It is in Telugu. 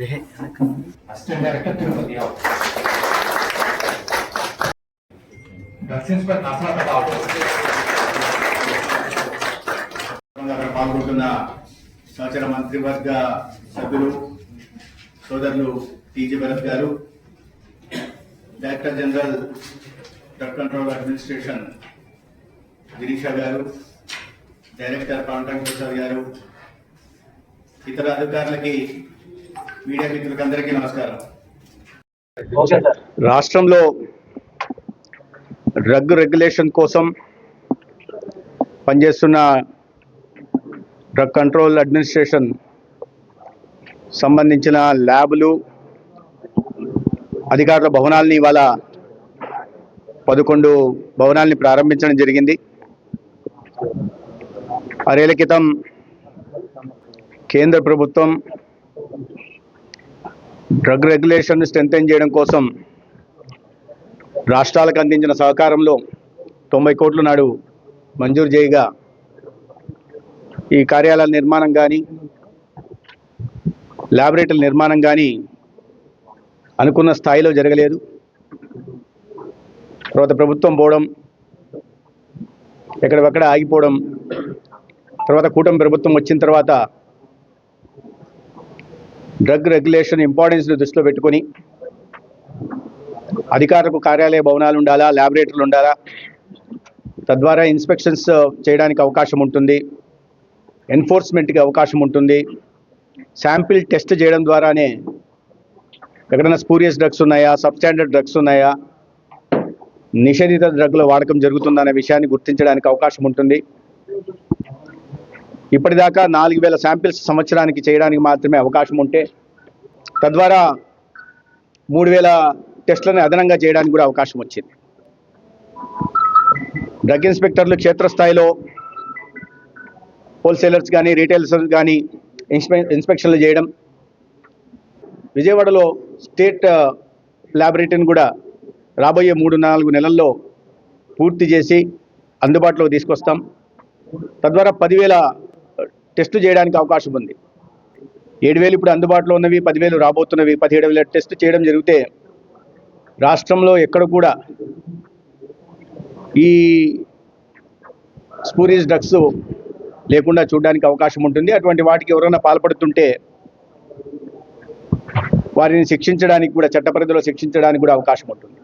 అసిస్టెంట్ డైరెక్టర్ తిరుపతి పాల్గొంటున్న సహచర మంత్రివర్గ సభ్యులు సోదరులు టీజీ భరత్ గారు director general drug control administration Girisha గారు డైరెక్టర్ కాంట్రాక్ట్ ప్రసాద్ గారు ఇతర అధికారులకి మీడియా మిత్రులకి అందరికీ నమస్కారం రాష్ట్రంలో డ్రగ్ రెగ్యులేషన్ కోసం పనిచేస్తున్న డ్రగ్ కంట్రోల్ అడ్మినిస్ట్రేషన్ సంబంధించిన ల్యాబులు అధికారుల భవనాల్ని ఇవాళ పదకొండు భవనాల్ని ప్రారంభించడం జరిగింది. ఆరేళ్ళ క్రితం కేంద్ర ప్రభుత్వం డ్రగ్ రెగ్యులేషన్ స్ట్రెంథెన్ చేయడం కోసం రాష్ట్రాలకు అందించిన సహకారంలో తొంభై కోట్ల నాడు మంజూరు చేయగా ఈ కార్యాలయాల నిర్మాణం కానీ ల్యాబొరేటరీల నిర్మాణం కానీ అనుకున్న స్థాయిలో జరగలేదు. తర్వాత ప్రభుత్వం పోవడం ఎక్కడెక్కడ ఆగిపోవడం తర్వాత కూటమి ప్రభుత్వం వచ్చిన తర్వాత డ్రగ్ రెగ్యులేషన్ ఇంపార్టెన్స్ని దృష్టిలో పెట్టుకొని అధికారులకు కార్యాలయ భవనాలు ఉండాలా ల్యాబొరేటరీలు ఉండాలా? తద్వారా ఇన్స్పెక్షన్స్ uh, చేయడానికి అవకాశం ఉంటుంది. ఎన్ఫోర్స్మెంట్కి అవకాశం ఉంటుంది. శాంపిల్ టెస్ట్ చేయడం ద్వారానే ఎక్కడైనా స్పూరియస్ డ్రగ్స్ ఉన్నాయా సబ్స్టాండర్డ్ డ్రగ్స్ ఉన్నాయా? నిషేధిత డ్రగ్ల వాడకం జరుగుతుందనే విషయాన్ని గుర్తించడానికి అవకాశం ఉంటుంది. ఇప్పటిదాకా నాలుగు వేల శాంపిల్స్ సంవత్సరానికి చేయడానికి మాత్రమే అవకాశం ఉంటే తద్వారా మూడు వేల టెస్టులను అదనంగా చేయడానికి కూడా అవకాశం వచ్చింది. డ్రగ్ ఇన్స్పెక్టర్లు క్షేత్రస్థాయిలో హోల్సేలర్స్ కానీ రీటైలర్స్ కానీ ఇన్స్పె ఇన్స్పెక్షన్లు చేయడం విజయవాడలో స్టేట్ ల్యాబొరేటరీని కూడా రాబోయే మూడు నాలుగు నెలల్లో పూర్తి చేసి అందుబాటులోకి తీసుకొస్తాం. తద్వారా పదివేల టెస్టులు చేయడానికి అవకాశం ఉంది. ఏడు వేలు ఇప్పుడు అందుబాటులో ఉన్నవి పదివేలు రాబోతున్నవి పదిహేడు వేల టెస్ట్ చేయడం జరిగితే రాష్ట్రంలో ఎక్కడ కూడా ఈ స్పూరీస్ డ్రగ్స్ లేకుండా చూడడానికి అవకాశం ఉంటుంది. అటువంటి వాటికి ఎవరైనా పాల్పడుతుంటే వారిని శిక్షించడానికి కూడా చట్ట పరిధిలో శిక్షించడానికి కూడా అవకాశం ఉంటుంది.